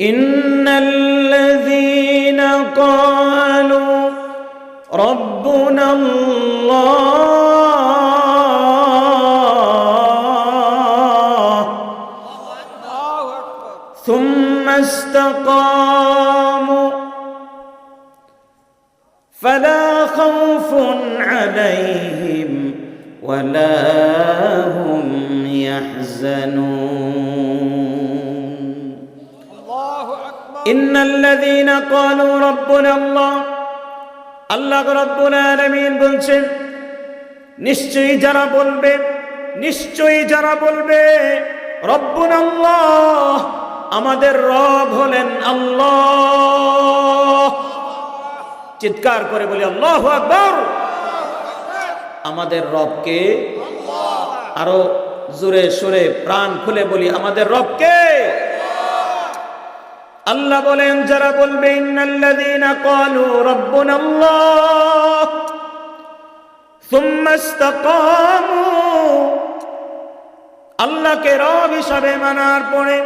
إن الذين قالوا ربنا الله ثم استقاموا فلا خوف عليهم ولا هم يحزنون ইন্নাল্লাযীনা ক্বালু রাব্বুনা আল্লাহ। আল্লাহ রাব্বুল আলামিন বলছেন, নিশ্চয়ই যারা বলবে, নিশ্চয়ই যারা বলবে, রব্বুন আল্লাহ, আমাদের রব হলেন আল্লাহ। চিৎকার করে বলি, আল্লাহ আকবর। আমাদের রবকে আরও জোরে সুরে প্রাণ খুলে বলি, আমাদের রবকে আল্লাহ বলেন, যারা বলবে আল্লাহকে রব হিসাবে মানার পরে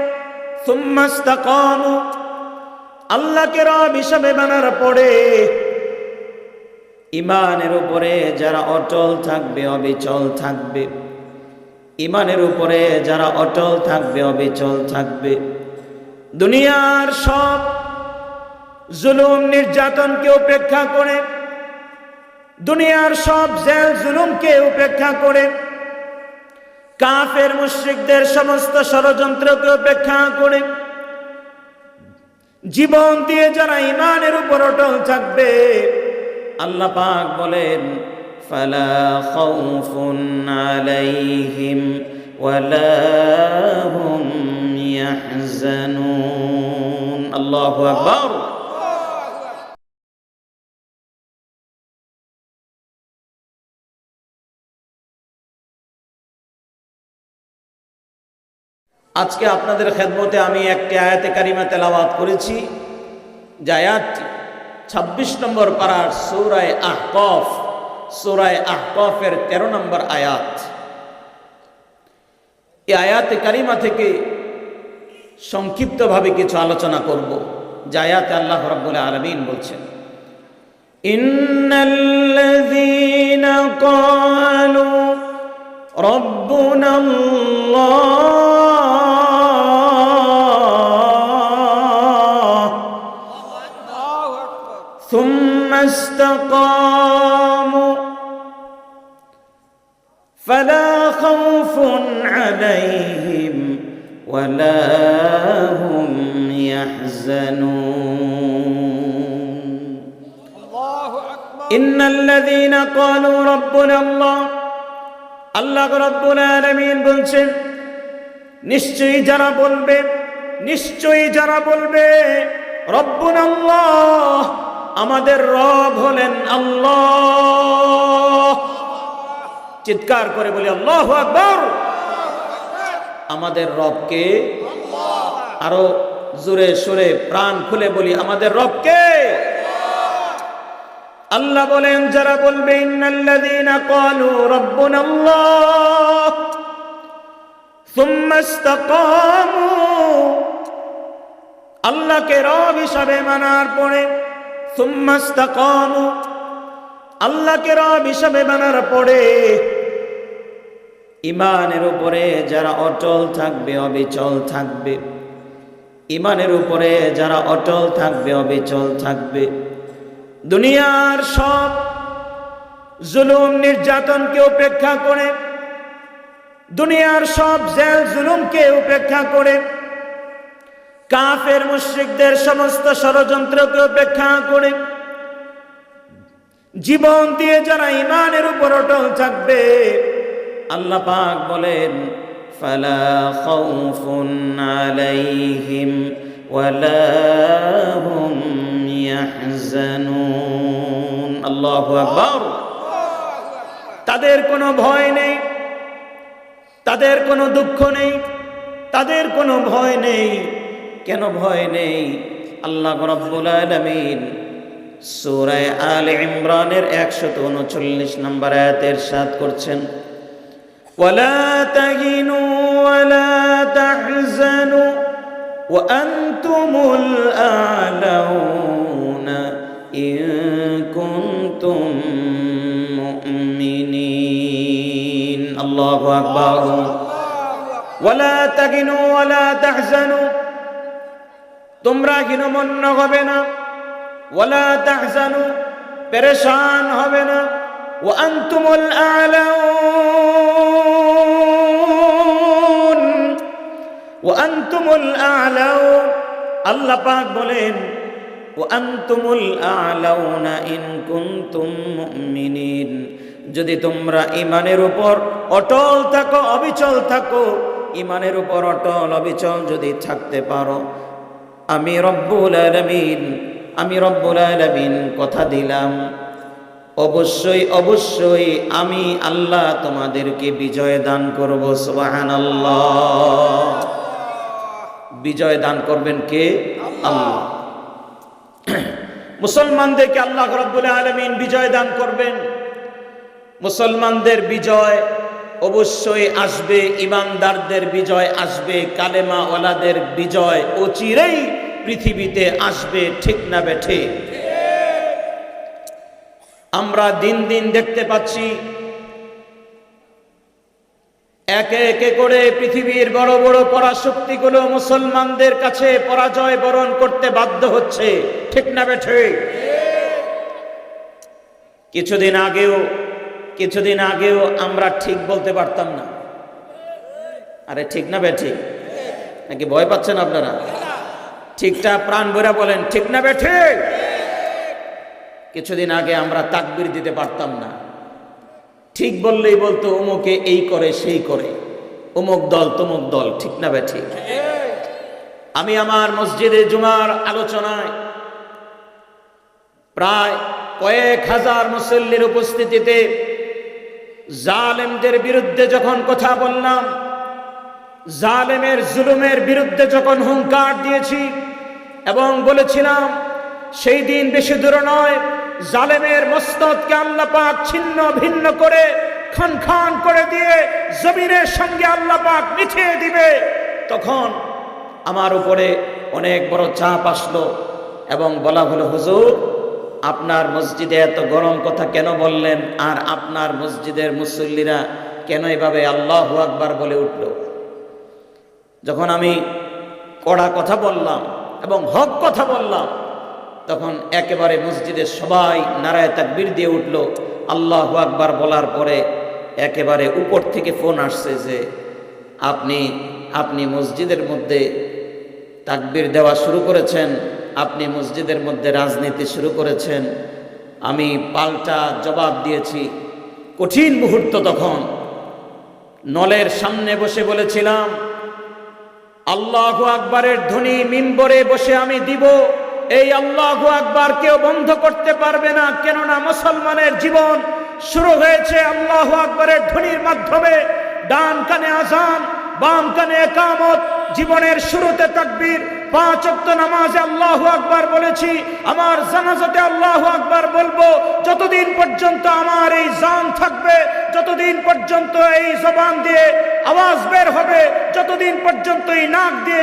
আল্লাহকে রব হিসাবে মানার পরে, ইমানের উপরে যারা অটল থাকবে, অবিচল থাকবে। ইমানের উপরে যারা অটল থাকবে, অবিচল থাকবে। দুনিয়ার সব জুলুম নির্যাতনকে উপেক্ষা করে, দুনিয়ার সব জেল জুলুমকে উপেক্ষা করে, কাফের মুশ্রিকদের সমস্ত ষড়যন্ত্রকে উপেক্ষা করে, জীবন দিয়ে যারা ইমানের উপর অটল থাকবে, আল্লাহ পাক বলেন, ফালা খাউফুন আলাইহিম ওয়ালা হুম ইয়াহজানুন আল্লাহু আকবার আজকে আপনাদের খেদমতে আমি একটি আয়াতে কারিমা তেলাওয়াত করেছি। যে আয়াতটি ছাব্বিশ নম্বর পাড়ার সৌরায় আহকফ, সৌরায় আহকফের তেরো নম্বর আয়াত। এই আয়াতে কারিমা থেকে সংক্ষিপ্তভাবে কিছু আলোচনা করব জায়াতে আল্লাহ রব্বুল আলমিন বলছেন। ইন্নাল্লাযীনা ক্বালু রব্বুনাল্লাহ সুম্মা ইসতাকামু ফালা আলাইহিম ولا هم يحزنون الله أكبر إن الذين قالوا ربنا الله আল্লাহ রব্বুল আলামিন বলছেন নিশ্চয়ই যারা বলবে নিশ্চয়ই যারা বলবে রব্বুন আল্লাহ আমাদের রব হলেন আল্লাহ চিৎকার করে বলি আল্লাহ আকবর আমাদের রবকে আরও জোরে সোরে প্রাণ খুলে বলি, আমাদের রবকে। আল্লাহ বলেন, যারা বলবে আল্লাহকে রব হিসাবে মানার পরে, সুম্মা ইসতাকামু, আল্লাহকে রব হিসাবে মানার পরে ইমানের উপরে যারা অটল থাকবে, অবিচল থাকবে। ইমানের উপরে যারা অটল থাকবে, অবিচল থাকবে। দুনিয়ার সব জুলুম নির্যাতনকে উপেক্ষা করে, দুনিয়ার সব জেল জুলুমকে উপেক্ষা করে, কাফের মুশ্রিকদের সমস্ত ষড়যন্ত্রকে উপেক্ষা করে, জীবন দিয়ে যারা ইমানের উপর অটল থাকবে আল্লাহ পাক বলেন, ফালা খাউফুন আলাইহিম ওয়ালা হুম ইয়াহজানুন। আল্লাহু আকবার। তাদের কোনো ভয় নেই, তাদের কোনো দুঃখ নেই, তাদের কোনো ভয় নেই। কেন ভয় নেই? আল্লাহ রব্বুল আলামিন সূরায় আলে ইমরানের একশত উনচল্লিশ নম্বর আয়াতের সাথ করছেন ولا تهنوا ولا تحزنوا وأنتم الأعلون إن كنتم مؤمنين الله أكبر ولا تهنوا ولا تحزنوا তোমরা হীনমন্য হবে না ওয়ালা তাহজানু পেরেশান হবে না ও আনতুমুল আলাউন আল্লাহ পাক বলেন ও আনতুমুল আলাউনা ইন যদি তোমরা ইমানের উপর অটল থাকো, অবিচল থাকো ইমানের উপর অটল, অবিচল যদি থাকতে পারো, আমি রব্বুল আলামিন, আমি রব্বুল আলামিন কথা দিলাম। অবশ্যই অবশ্যই আমি আল্লাহ তোমাদেরকে বিজয় দান করব, সুবহানাল্লাহ। বিজয় দান করবেন কে? আল্লাহ। মুসলমানদেরকে আল্লাহ রব্বুল আলামিন বিজয় দান করবেন। মুসলমানদের বিজয় অবশ্যই আসবে, ইমানদারদের বিজয় আসবে কালেমা ওয়ালাদের বিজয় অচিরেই পৃথিবীতে আসবে, ঠিক না বেঠে আমরা দিন দিন দেখতে পাচ্ছি একে একে করে পৃথিবীর বড় বড় পরাশক্তিগুলো মুসলমানদের কাছে পরাজয় বরণ করতে বাধ্য হচ্ছে। ঠিক না বেঠে কিছুদিন আগেও কিছুদিন আগেও আমরা ঠিক বলতে পারতাম না। আরে ঠিক না বেঠি নাকি ভয় পাচ্ছেন আপনারা? ঠিকটা প্রাণ ভরা বলেন, ঠিক না বেঠে কিছুদিন আগে আমরা তাকবির দিতে পারতাম না। ঠিক বললেই বলতো অমুকে এই করে, সেই করে। অমুক দল, তমুক দল। ঠিক না বেঠি আমি আমার মসজিদে জুমার আলোচনায় প্রায় কয়েক হাজার মুসল্লির উপস্থিতিতে জালেমদের বিরুদ্ধে যখন কথা বললাম, জালেমের জুলুমের বিরুদ্ধে যখন হুঙ্কার দিয়েছি এবং বলেছিলাম, সেই দিন বেশি দূর নয় জালেমের মস্তদকে আল্লাহ পাক ছিন্ন ভিন্ন করে খান খান করে দিয়ে জমিনের সঙ্গে আল্লাহ পাক মিছিয়ে দিবে। তখন আমার উপরে অনেক বড় চাপ আসলো এবং বলা হলো, হুজুর, আপনার মসজিদে এত গরম কথা কেন বললেন? আর আপনার মসজিদের মুসল্লিরা কেন এভাবে আল্লাহ আকবার বলে উঠল? যখন আমি কড়া কথা বললাম এবং হক কথা বললাম তখন একেবারে মসজিদের সবাই নারায় তাকবির দিয়ে উঠল। আল্লাহ আকবার বলার পরে একেবারে উপর থেকে ফোন আসছে যে, আপনি আপনি মসজিদের মধ্যে তাকবির দেওয়া শুরু করেছেন, আপনি মসজিদের মধ্যে রাজনীতি শুরু করেছেন। আমি পাল্টা জবাব দিয়েছি। কঠিন মুহূর্ত তখন। নলের সামনে বসে বলেছিলাম, আল্লাহ আকবরের ধ্বনি মিম্বরে বসে আমি দিব। এই আল্লাহ আকবার কেউ বন্ধ করতে পারবে না, কেননা মুসলমানের জীবন শুরু হয়েছে আল্লাহ আকবরের ধ্বনির মাধ্যমে। ডান কানে আজান বাম কানে একামত, জীবনের শুরুতে তাকবীর পাঁচ অক্ত নামাজে আল্লাহ আকবার বলেছি, আমার জানাজাতে আল্লাহ আকবার বলব, যতদিন পর্যন্ত আমার এই জান থাকবে, যতদিন পর্যন্ত এই জবান দিয়ে আওয়াজ বের হবে, যতদিন পর্যন্ত এই নাক দিয়ে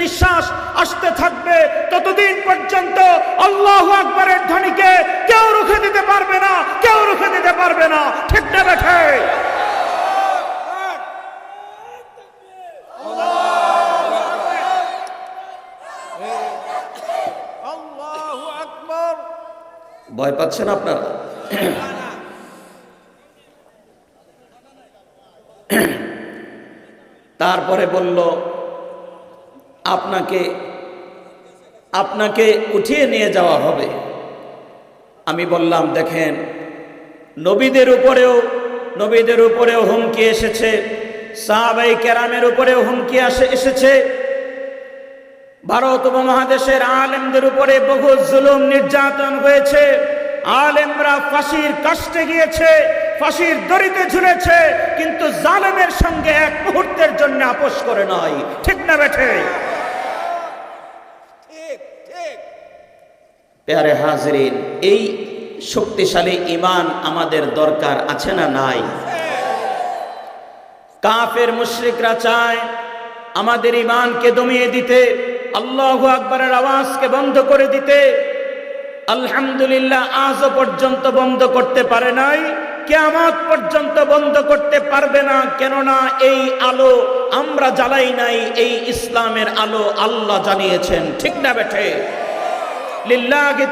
নিঃশ্বাস আসতে থাকবে, ততদিন পর্যন্ত আল্লাহ আকবরের ধ্বনিকে কেউ রুখে দিতে পারবে না, কেউ রুখে দিতে পারবে না। ঠিক না বেঠে আল্লাহু আকবার ভয় পাচ্ছেন আপনারা? তারপরে বলল, আপনাকে আপনাকে উঠিয়ে নিয়ে যাওয়া হবে। আমি বললাম, দেখেন, নবীদের উপরেও নবীদের উপরেও হুমকি এসেছে, সাহাবাই কেরামের উপরেও হুমকি আসে, এসেছে। ভারত উপমহাদেশের আলেমদের উপরে বহু জুলুম নির্যাতন হয়েছে। আলেমরা ফাঁসির কাষ্টে গিয়েছে ফাঁসির দড়িতে ঝুলেছে কিন্তু জালেমের সঙ্গে এক মুহূর্তের জন্য আপোষ করে নয় ঠিক না বেঠে? পেয়ারে হাজরিন এই শক্তিশালী ইমান আমাদের দরকার আছে না নাই? কাফের মুশরিকরা চায় আমাদের ইমানকে দমিয়ে দিতে। আল্লাহ আকবরের আওয়াজকে বন্ধ করে দিতে আলহামদুলিল্লাহ আজও পর্যন্ত বন্ধ করতে পারে নাই, কেয়ামত পর্যন্ত বন্ধ করতে পারবে না, কেননা এই আলো আমরা জ্বালাই নাই, এই ইসলামের আলো আল্লাহ জানিয়েছেন, ঠিক না বেঠে? লিল্লাহি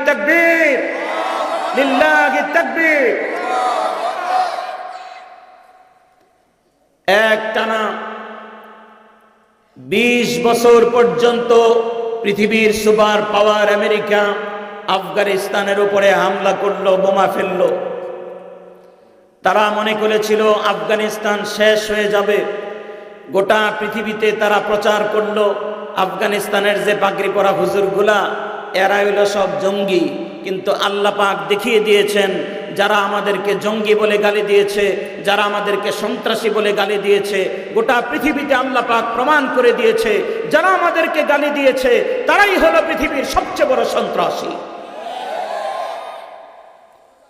তাকবীর এক টানা বিশ বছর পর্যন্ত পৃথিবীর সুপার পাওয়ার আমেরিকা আফগানিস্তানের উপরে হামলা করল, বোমা ফেলল। তারা মনে করেছিল আফগানিস্তান শেষ হয়ে যাবে। গোটা পৃথিবীতে তারা প্রচার করল, আফগানিস্তানের যে পাগড়ি পরা হুজুরগুলা, এরা হইল সব জঙ্গি। কিন্তু আল্লাহ পাক দেখিয়ে দিয়েছেন যারা আমাদেরকে জঙ্গি বলে গালি দিয়েছে, যারা আমাদেরকে সন্ত্রাসী বলে গালি দিয়েছে, গোটা পৃথিবীতে আল্লাহ পাক প্রমাণ করে দিয়েছে, যারা আমাদেরকে গালি দিয়েছে, তারাই হলো পৃথিবীর সবচেয়ে বড় সন্ত্রাসী।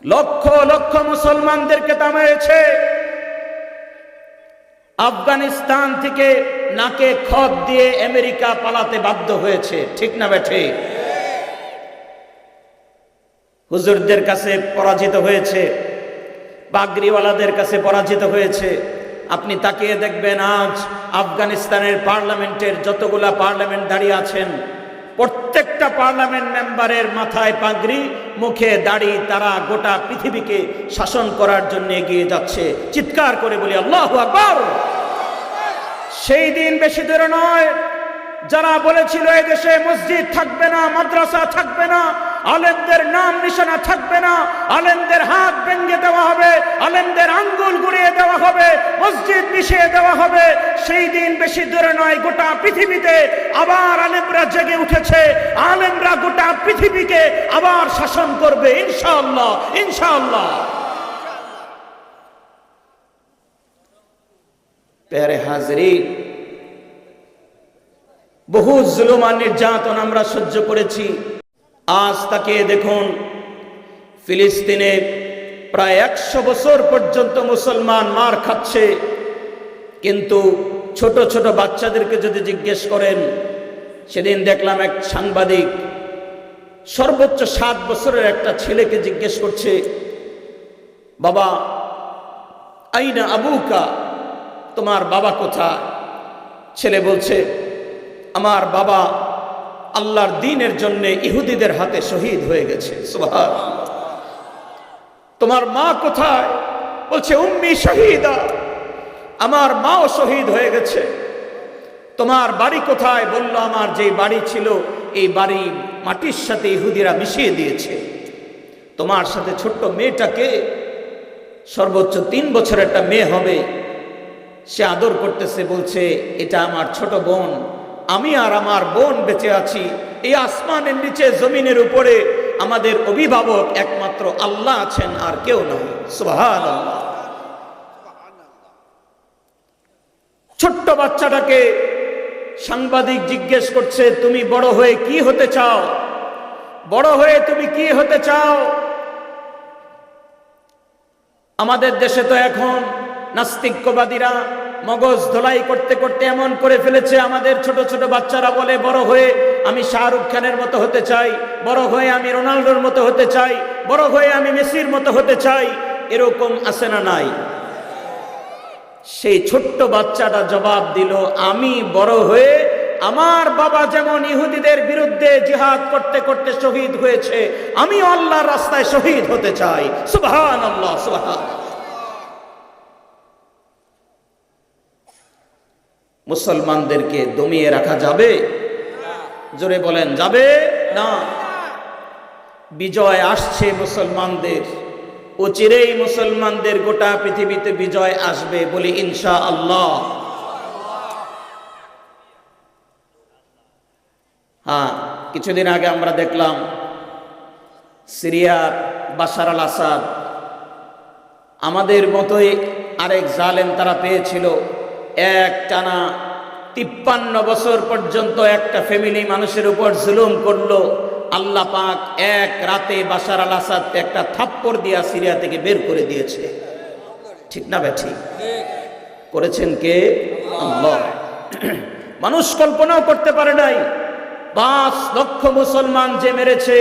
লক্ষ লক্ষ মুসলমানদেরকে তামিয়েছে আফগানিস্তান থেকে নাকে খত দিয়ে আমেরিকা পালাতে বাধ্য হয়েছে। ঠিক না বেঠে হুজুরদের কাছে পরাজিত হয়েছে, বাগরিওয়ালাদের কাছে পরাজিত হয়েছে। আপনি তাকিয়ে দেখবেন আজ আফগানিস্তানের পার্লামেন্টের যতগুলা পার্লামেন্ট দাঁড়িয়ে আছেন, প্রত্যেকটা পার্লামেন্ট মেম্বারের মাথায় পাগড়ি, মুখে দাড়ি, তারা গোটা পৃথিবীকে শাসন করার জন্য এগিয়ে যাচ্ছে। চিৎকার করে বলি, আল্লাহ আকবর! সেই দিন বেশি দূরে নয়, যারা বলেছিল এই দেশে মসজিদ থাকবে না, মাদ্রাসা থাকবে না আলেমদের নাম নিশানা থাকবে না। আলেমদের হাত ভেঙে দেওয়া হবে। আলেমদের আঙ্গুল গুড়িয়ে দেওয়া হবে। মসজিদ মিশিয়ে দেওয়া হবে। সেই দিন বেশি দূরে নয়, গোটা পৃথিবীতে আবার আলেমরা জেগে উঠেছে। আলেমরা গোটা পৃথিবীকে আবার শাসন করবে, ইনশাআল্লাহ ইনশাআল্লাহ। প্যারে হাজরি বহু জুলুম আর নির্যাতন আমরা সহ্য করেছি। আজ তাকে দেখুন, ফিলিস্তিনে প্রায় একশো বছর পর্যন্ত মুসলমান মার খাচ্ছে। কিন্তু ছোট ছোট বাচ্চাদেরকে যদি জিজ্ঞেস করেন, সেদিন দেখলাম এক সাংবাদিক, সর্বোচ্চ সাত বছরের একটা ছেলেকে জিজ্ঞেস করছে, বাবা, আইনা আবুকা? তোমার বাবা কোথায়? ছেলে বলছে, আমার বাবা আল্লাহর দিনের জন্য ইহুদিদের হাতে শহীদ হয়ে গেছে। সুবহান তোমার মা কোথায়? বলছে, উম্মি শহীদা, আমার মাও শহীদ হয়ে গেছে। তোমার বাড়ি কোথায়? বলল, আমার যে বাড়ি ছিল, এই বাড়ি মাটির সাথে ইহুদিরা মিশিয়ে দিয়েছে। তোমার সাথে ছোট্ট মেয়েটাকে সর্বোচ্চ তিন বছর একটা মেয়ে হবে। সে আদর করতেছে, বলছে, এটা আমার ছোট বোন আমি আর আমার বোন বেঁচে আছি। এই আসমানের নিচে, জমিনের উপরে আমাদের অভিভাবক একমাত্র আল্লাহ আছেন, আর কেউ নয় সুহান ছোট্ট বাচ্চাটাকে সাংবাদিক জিজ্ঞেস করছে, তুমি বড় হয়ে কি হতে চাও? বড় হয়ে তুমি কি হতে চাও? আমাদের দেশে তো এখন নাস্তিক্যবাদীরা মগজ ধোলাই করতে করতে এমন করে ফেলেছে, আমাদের ছোট ছোট বাচ্চারা বলে, বড় হয়ে আমি শাহরুখ খানের মতো হতে চাই, বড় হয়ে আমি রোনাল্ডোর মতো হতে চাই, বড় হয়ে আমি মেসির মতো হতে চাই। এরকম আছে না নাই? সেই ছোট্ট বাচ্চাটা জবাব দিল, আমি বড় হয়ে আমার বাবা যেমন ইহুদিদের বিরুদ্ধে জিহাদ করতে করতে শহীদ হয়েছে আমি আল্লাহর রাস্তায় শহীদ হতে চাই। সুবহান আল্লাহ সুবহান মুসলমানদেরকে দমিয়ে রাখা যাবে? জোরে বলেন, যাবে? না। বিজয় আসছে মুসলমানদের। অচিরেই মুসলমানদের গোটা পৃথিবীতে বিজয় আসবে বলি ইনশা আল্লাহ হ্যাঁ কিছুদিন আগে আমরা দেখলাম সিরিয়ার বাশার আল আসাদ। আমাদের মতোই আরেক জালেম তারা পেয়েছিল। এক টানা তিপ্পান্ন বছর পর্যন্ত একটা ফ্যামিলি মানুষের উপর জুলুম করল। আল্লাহ পাক এক রাতে বাসার আল আসাদকে একটা থাপ্পড় দিয়া সিরিয়া থেকে বের করে দিয়েছে। ঠিক না ব্যাঠি করেছেন কে? আল্লাহ। মানুষ কল্পনাও করতে পারে নাই। পাঁচ লক্ষ মুসলমান যে মেরেছে,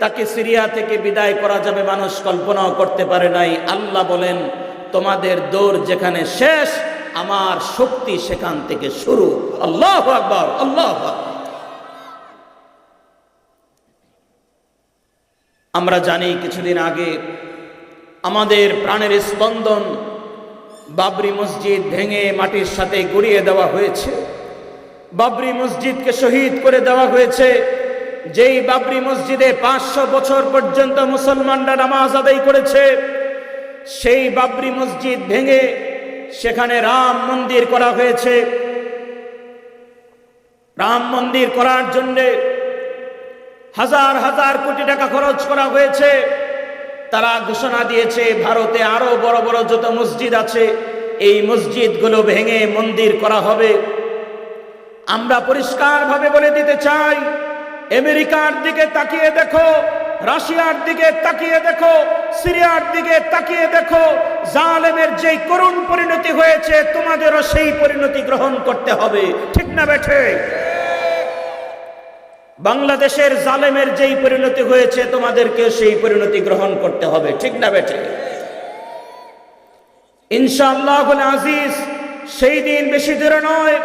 তাকে সিরিয়া থেকে বিদায় করা যাবে মানুষ কল্পনাও করতে পারে নাই। আল্লাহ বলেন, তোমাদের দৌড় যেখানে শেষ আমার শক্তি সেখান থেকে শুরু। আল্লাহ আকবর, আল্লাহ। আমরা জানি কিছুদিন আগে আমাদের প্রাণের স্পন্দন বাবরি মসজিদ ভেঙে মাটির সাথে গড়িয়ে দেওয়া হয়েছে। বাবরি মসজিদকে শহীদ করে দেওয়া হয়েছে। যেই বাবরি মসজিদে পাঁচশো বছর পর্যন্ত মুসলমানরা নামাজ আদায় করেছে, সেই বাবরি মসজিদ ভেঙে সেখানে রাম মন্দির করা হয়েছে। রাম মন্দির করার জন্যে হাজার হাজার কোটি টাকা খরচ করা হয়েছে। তারা ঘোষণা দিয়েছে, ভারতে আরও বড় বড় যত মসজিদ আছে, এই মসজিদগুলো ভেঙে মন্দির করা হবে। আমরা পরিষ্কারভাবে বলে দিতে চাই, আমেরিকার দিকে তাকিয়ে দেখো। রাশিয়ার দিকে তাকিয়ে দেখো, সিরিয়ার দিকে তাকিয়ে দেখো, জালেমের যেই করুণ পরিণতি হয়েছে, তোমাদেরও সেই পরিণতি গ্রহণ করতে হবে। ঠিক না বেঠে? বাংলাদেশের জালেমের যেই পরিণতি হয়েছে তোমাদেরকে সেই পরিণতি গ্রহণ করতে হবে। ঠিক না বেঠে? ইনশাআল্লাহ আজিজ, সেই দিন বেশি দূরে নয়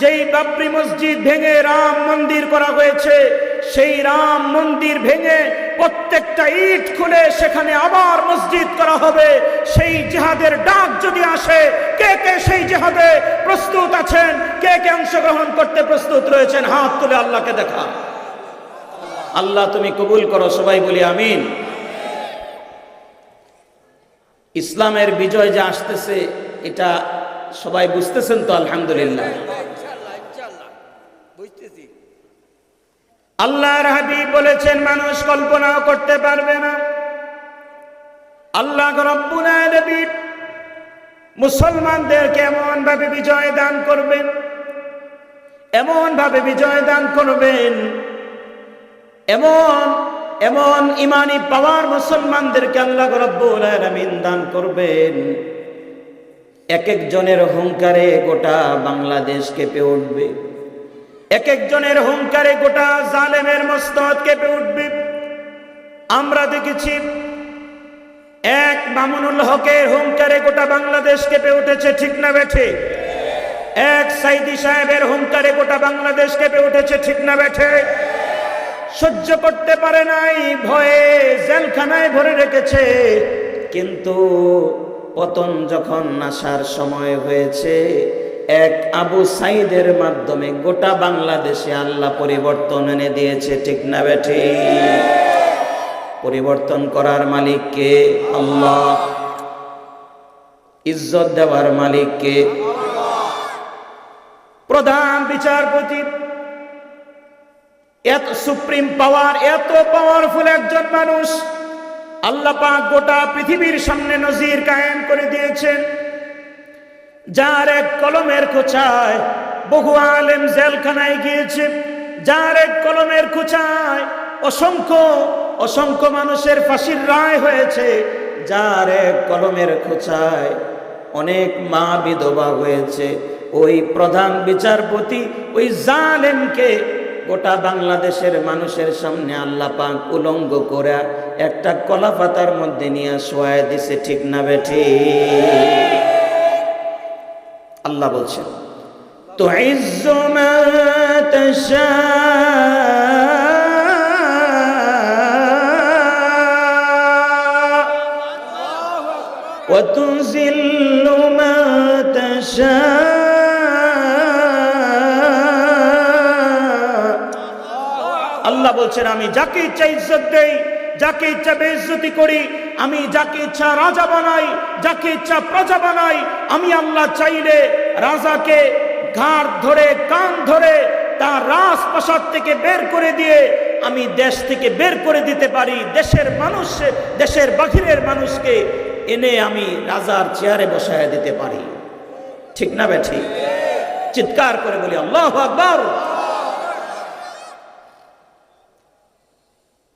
যেই বাবরি মসজিদ ভেঙে রাম মন্দির করা হয়েছে, সেই রাম মন্দির ভেঙে প্রত্যেকটা ইট খুলে সেখানে আবার মসজিদ করা হবে। সেই জিহাদের ডাক যদি আসে, কে কে সেই জিহাদে প্রস্তুত আছেন, কে কে অংশগ্রহণ করতে প্রস্তুত রয়েছেন, হাত তুলে আল্লাহকে দেখা। আল্লাহ তুমি কবুল করো, সবাই বলি আমিন। ইসলামের বিজয় যে আসতেছে, এটা সবাই বুঝতেছেন তো, আলহামদুলিল্লাহ। আল্লাহর হাবিব বলেছেন, মানুষ কল্পনাও করতে পারবে না। আল্লাহ রব্বুল আলামিন মুসলমানদেরকে এমন ভাবে বিজয় দান করবেন এমন ভাবে বিজয় দান করবেন, এমন এমন ইমানি পাওয়ার মুসলমানদেরকে আল্লাহ রব্বুল আলামিন দান করবেন। এক একজনের অহংকারে গোটা বাংলাদেশ কেঁপে উঠবে। এক একজনের হুঙ্কারে গোটা জালেমের মস্তদ কেঁপে উঠবে। আমরা দেখেছি এক মামুনুল হকের হুঙ্কারে গোটা বাংলাদেশ কেঁপে উঠেছে, ঠিক না বেঠে এক সাইদি সাহেবের হুঙ্কারে গোটা বাংলাদেশ কেঁপে উঠেছে, ঠিক না বেঠে সহ্য করতে পারে নাই, ভয়ে জেলখানায় ভরে রেখেছে। কিন্তু পতন যখন আসার সময় হয়েছে এক আবু সাইদের মাধ্যমে গোটা বাংলাদেশে আল্লাহ পরিবর্তন এনে দিয়েছে, ঠিক না বেঠি? পরিবর্তন করার মালিককে আল্লাহ। ইজ্জত দেওয়ার মালিককে প্রধান বিচারপতি। এত সুপ্রিম পাওয়ার, এত পাওয়ারফুল একজন মানুষ। আল্লাহ পাক গোটা পৃথিবীর সামনে নজির কায়েম করে দিয়েছেন। যার এক কলমের খোঁচায় বহু আলেম জেলখানায় গিয়েছে, যার এক কলমের খোঁচায় অসংখ্য অসংখ্য মানুষের ফাঁসির রায় হয়েছে, যার এক কলমের খোঁচায় অনেক মা বিধবা হয়েছে। ওই প্রধান বিচারপতি ওই জালেমকে গোটা বাংলাদেশের মানুষের সামনে আল্লাহ পাক উলঙ্গ করে একটা কলা পাতার মধ্যে নিয়ে শোয়ায় দিছে, ঠিক না বেঠি আল্লাহ বলছেন তো وتذل ما تشاء আল্লাহ বলছেন আমি যাকে ইচ্ছা ইজ্জত দেই যাকে ইচ্ছা বেইজ্জতি করি, আমি যাকে ইচ্ছা রাজা বানাই, যাকে ইচ্ছা প্রজা বানাই, আমি আল্লাহ চাইলে রাজাকে ঘাড় ধরে, কান ধরে তার রাজপ্রাসাদ থেকে বের করে দিয়ে আমি দেশ থেকে বের করে দিতে পারি। দেশের মানুষ, দেশের বাহিরের মানুষকে এনে আমি রাজার চেয়ারে বসায় দিতে পারি। ঠিক না বে ঠিক? চিৎকার করে বলি, আল্লাহ আকবর!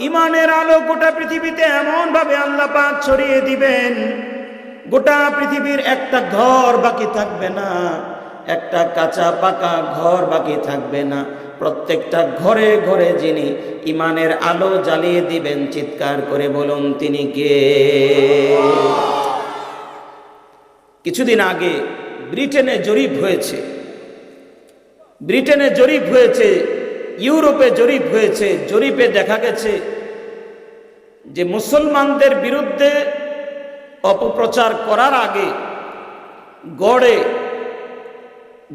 ইমানের আলো গোটা পৃথিবীতে এমন ভাবে আল্লাহ পাক ছড়িয়ে দিবেন। গোটা পৃথিবীর একটা ঘর বাকি থাকবে না, একটা কাঁচা পাকা ঘর বাকি থাকবে না। প্রত্যেকটা ঘরে ঘরে যিনি ইমানের আলো জ্বালিয়ে দিবেন, চিৎকার করে বলুন, তিনি কে? কিছুদিন আগে ব্রিটেনে জরিপ হয়েছে। ব্রিটেনে জরিপ হয়েছে ইউরোপে জরিপ হয়েছে, জরিপে দেখা গেছে যে মুসলমানদের বিরুদ্ধে অপপ্রচার করার আগে গড়ে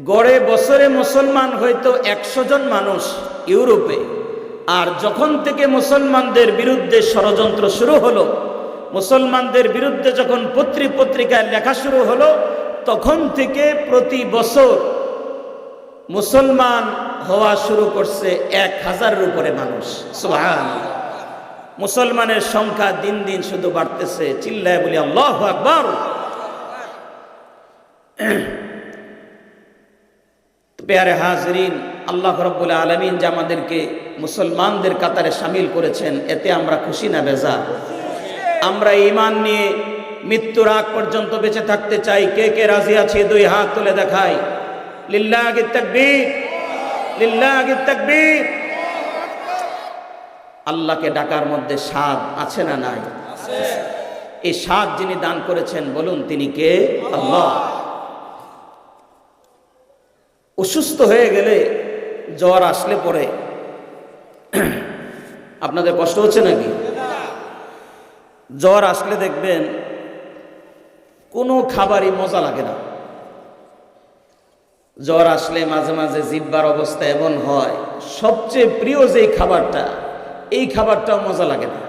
গড়ে বছরে মুসলমান হয়তো একশো জন মানুষ ইউরোপে। আর যখন থেকে মুসলমানদের বিরুদ্ধে ষড়যন্ত্র শুরু হলো, মুসলমানদের বিরুদ্ধে যখন পত্রি পত্রিকায় লেখা শুরু হলো, তখন থেকে প্রতি বছর মুসলমান হওয়া শুরু করছে এক হাজারের উপরে মানুষ। সুহান মুসলমানের সংখ্যা দিন দিন শুধু বাড়তেছে। চিল্লায় বলি আল্লাহ আকবর। পেয়ারে হাজরিন, আল্লাহ রব্বুল আলমিন যে আমাদেরকে মুসলমানদের কাতারে সামিল করেছেন, এতে আমরা খুশি না বেজা? আমরা ইমান নিয়ে মৃত্যুর আগ পর্যন্ত বেঁচে থাকতে চাই। কে কে রাজি আছে? দুই হাত তুলে দেখায় লিল্লাহি তাকবীর। আল্লাহকে ডাকার মধ্যে স্বাদ আছে না নাই? এই স্বাদ যিনি দান করেছেন, বলুন তিনি কে? আল্লাহ। অসুস্থ হয়ে গেলে জ্বর আসলে পরে। আপনাদের কষ্ট হচ্ছে নাকি? জ্বর আসলে দেখবেন কোনো খাবারই মজা লাগে না। জ্বর আসলে মাঝে মাঝে জিব্বার অবস্থা এমন হয়, সবচেয়ে প্রিয় যেই খাবারটা, এই খাবারটাও মজা লাগে না।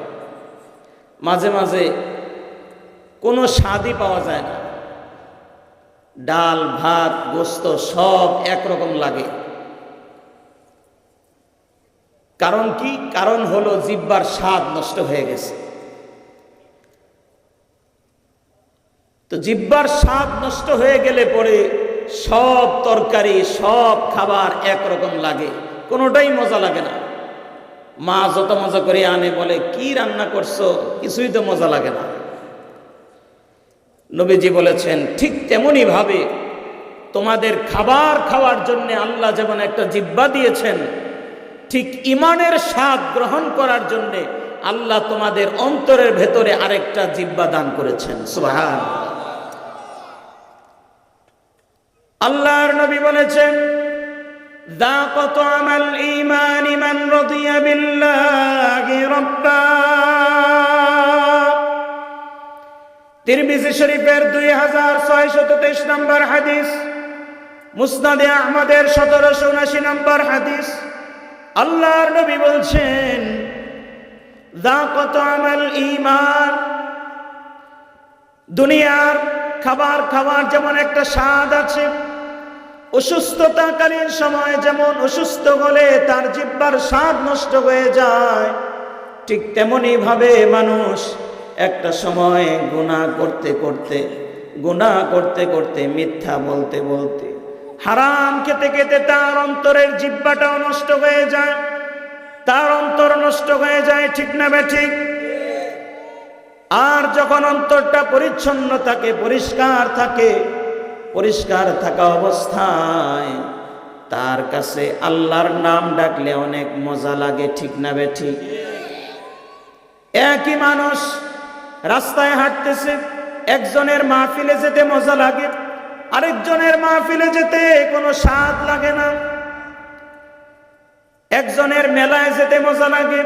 মাঝে মাঝে কোনো স্বাদই পাওয়া যায় না। ডাল, ভাত, গোস্ত সব একরকম লাগে। কারণ কি? কারণ হলো জিব্বার স্বাদ নষ্ট হয়ে গেছে। তো জিব্বার স্বাদ নষ্ট হয়ে গেলে পরে সব তরকারি, সব খাবার একরকম লাগে। কোনোটাই মজা লাগে না। মা যত মজা করে আনে বলে, কি রান্না করছ? কিছুই তো মজা লাগে না। নবীজি বলেছেন, ঠিক তেমনই ভাবে তোমাদের খাবার খাওয়ার জন্য আল্লাহ যেমন একটা জিব্বা দিয়েছেন, ঠিক ইমানের স্বাদ গ্রহণ করার জন্যে আল্লাহ তোমাদের অন্তরের ভেতরে আরেকটা জিব্বা দান করেছেন। সুবহান আল্লাহর নবী বলেছেন ذاق طعم الإيمان من رضي بالله ربا তিরমিজি শরীফের দুই হাজার ছয়শত তেইশ নম্বর হাদিস মুসনাদে আহমদের সতেরোশো উনাশি নম্বর হাদিস আল্লাহর নবী বলছেন কত আমল ইমান দুনিয়ার খাবার খাবার যেমন একটা স্বাদ আছে অসুস্থতাকালীন সময় যেমন অসুস্থ হলে তার জিব্বার স্বাদ নষ্ট হয়ে যায়, ঠিক তেমনই ভাবে মানুষ একটা সময় গুণা করতে করতে, গুণা করতে করতে মিথ্যা বলতে বলতে, হারাম খেতে খেতে তার অন্তরের জিব্বাটাও নষ্ট হয়ে যায়, তার অন্তর নষ্ট হয়ে যায়, ঠিক না ঠিক? আর যখন অন্তরটা পরিচ্ছন্ন থাকে, পরিষ্কার থাকে পরিষ্কার থাকা অবস্থায় তার কাছে আল্লাহর নাম ডাকলে অনেক মজা লাগে, ঠিক না বে ঠিক একই মানুষ রাস্তায় হাঁটতেছে, একজনের মাহফিলে যেতে মজা লাগে, আরেকজনের মাহফিলে যেতে কোনো স্বাদ লাগে না। একজনের মেলায় যেতে মজা লাগে,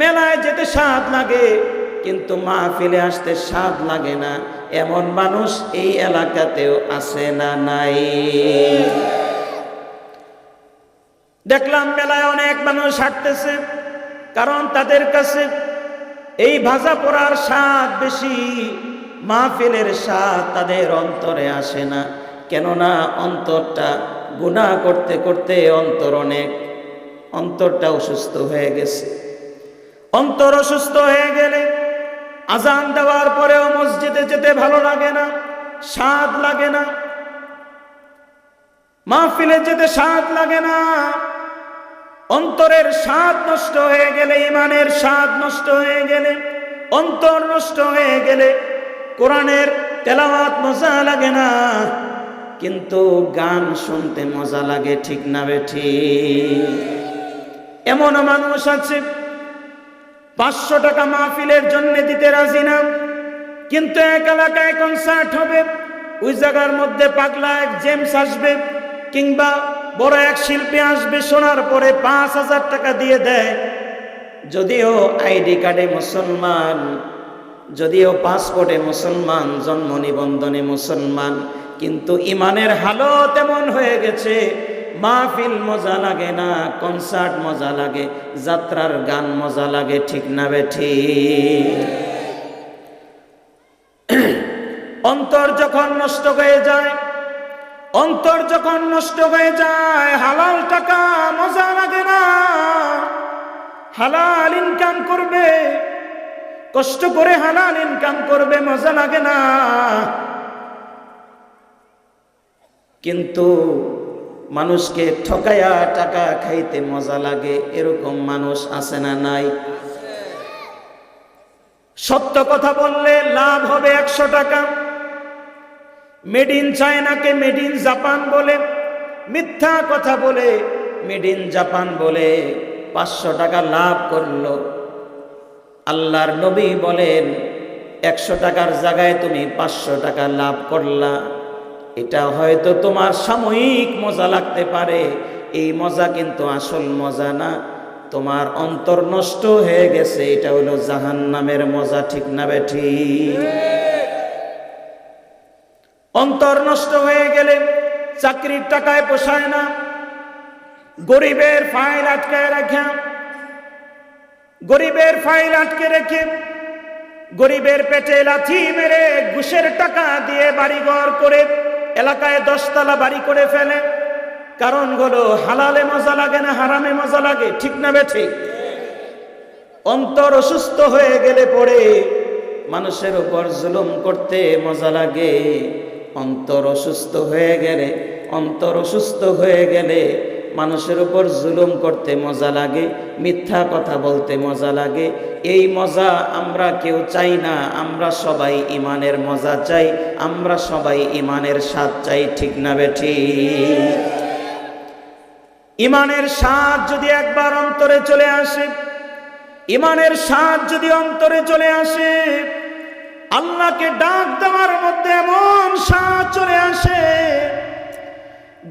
মেলায় যেতে স্বাদ লাগে কিন্তু মাহফিলে আসতে স্বাদ লাগে না। এমন মানুষ এই এলাকাতেও আছে না নাই। দেখলাম মেলায় অনেক মানুষ হাঁটতেছে, কারণ তাদের কাছে এই ভাজা পোড়ার স্বাদ বেশি, মাহফিলের স্বাদ তাদের অন্তরে আসে না। কেননা অন্তরটা গুনাহ করতে করতে অন্তর অনেক, অন্তরটা অসুস্থ হয়ে গেছে। অন্তর অসুস্থ হয়ে গেলে আজান দেওয়ার পরেও মসজিদে যেতে ভালো লাগে না, স্বাদ লাগে না। মাহফিলে যেতে স্বাদ লাগে না। অন্তরের স্বাদ নষ্ট হয়ে গেলে, ইমানের স্বাদ নষ্ট হয়ে গেলে, অন্তর নষ্ট হয়ে গেলে কোরআনের তেলাওয়াত মজা লাগে না। কিন্তু গান শুনতে মজা লাগে, ঠিক না বেঠি এমনও মানুষ আছে পাঁচশো টাকা মাহফিলের জন্য দিতে রাজি না। কিন্তু এক এলাকায় কনসার্ট হবে, ওই জায়গার মধ্যে পাগলা এক জেমস আসবে কিংবা বড় এক শিল্পী আসবে, শোনার পরে পাঁচ হাজার টাকা দিয়ে দেয়। যদিও আইডি কার্ডে মুসলমান, যদিও পাসপোর্টে মুসলমান, জন্ম নিবন্ধনে মুসলমান, কিন্তু ইমানের হালত এমন হয়ে গেছে মাহফিল মজা লাগে না কনসার্ট মজা লাগে, যাত্রার গান মজা লাগে, ঠিক না বেঠি অন্তর যখন নষ্ট হয়ে যায়, অন্তর যখন নষ্ট হয়ে যায়, হালাল টাকা মজা লাগে না, হালাল ইনকাম করবে, কষ্ট করে হালাল ইনকাম করবে, মজা লাগে না। কিন্তু মানুষকে ঠকায়া টাকা খাইতে মজা লাগে, এরকম মানুষ আছে না নাই? সত্য কথা বললে লাভ হবে একশো টাকা। মেড ইন চায়নাকে মেড ইন জাপান বলে, মিথ্যা কথা বলে মেড ইন জাপান বলে পাঁচশো টাকা লাভ করল। আল্লাহর নবী বলেন, একশো টাকার জায়গায় তুমি পাঁচশো টাকা লাভ করলা। এটা হয়তো তোমার সাময়িক মজা লাগতে পারে। এই মজা কিন্তু আসল মজা না। তোমার অন্তর নষ্ট হয়ে গেছে। এটা হলো জাহান নামের মজা, ঠিক না বেঠি অন্তর নষ্ট হয়ে গেলে চাকরির টাকায় পোষায় না। গরিবের ফাইল আটকায় রাখা, গরিবের ফাইল আটকে রেখে, গরিবের পেটে লাথি মেরে ঘুষের টাকা দিয়ে বাড়িঘর করে এলাকায় দশতলা বাড়ি করে ফেলে। কারণ হলো হালালে মজা লাগে না, হারামে মজা লাগে, ঠিক না বেঠিক অন্তর অসুস্থ হয়ে গেলে পরে মানুষের উপর জুলুম করতে মজা লাগে। অন্তর অসুস্থ হয়ে গেলে, অন্তর অসুস্থ হয়ে গেলে মানুষের উপর জুলুম করতে মজা লাগে, মিথ্যা কথা বলতে মজা লাগে। এই মজা আমরা কেউ চাই না, আমরা সবাই ইমানের মজা চাই, আমরা সবাই ইমানের স্বাদ চাই, ঠিক না বেঠি? ইমানের স্বাদ যদি একবার অন্তরে চলে আসে, ইমানের স্বাদ যদি অন্তরে চলে আসে, আল্লাহকে ডাক দেওয়ার মধ্যে এমন স্বাদ চলে আসে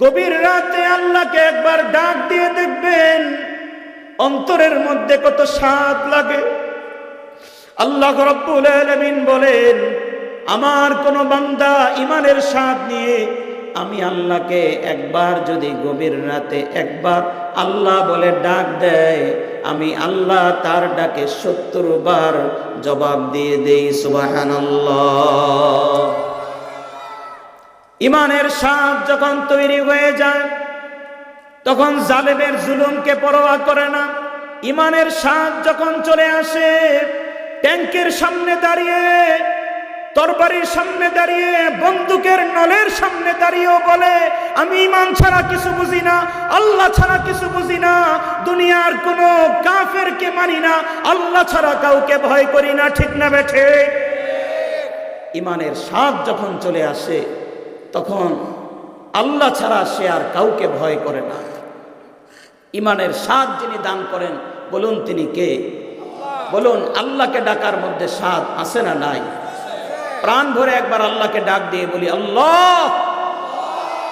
গভীর রাতে আল্লাহকে একবার ডাক দিয়ে দেখবেন। অন্তরের মধ্যে কত স্বাদ লাগে। আল্লাহ রব্বুল আলামিন বলেন, আমার কোন বান্দা ইমানের স্বাদ নিয়ে আমি আল্লাহকে একবার যদি গভীর রাতে একবার আল্লাহ বলে ডাক দেয়, আমি আল্লাহ তার ডাকে সত্তর বার জবাব দিয়ে দেই সুবাহান ইমানের সাপ যখন তৈরি হয়ে যায়, তখন জালেমের জুলুমকে পরোয়া করে না। ইমানের সাপ যখন চলে আসে ট্যাঙ্কের সামনে দাঁড়িয়ে, তরবারির সামনে দাঁড়িয়ে, বন্দুকের নলের সামনে দাঁড়িয়েও বলে, আমি ইমান ছাড়া কিছু বুঝি না, আল্লাহ ছাড়া কিছু বুঝি না, দুনিয়ার কোনো কাফেরকে মানি না, আল্লাহ ছাড়া কাউকে ভয় করি না। ঠিক না বেঠে ইমানের স্বাদ যখন চলে আসে তখন আল্লাহ ছাড়া সে আর কাউকে ভয় করে না। ইমানের স্বাদ যিনি দান করেন, বলুন তিনি কে? বলুন, আল্লাহকে ডাকার মধ্যে স্বাদ আসে না নাই? প্রাণ ভরে একবার আল্লাহকে ডাক দিয়ে বলি, আল্লাহ!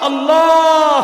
আল্লাহ!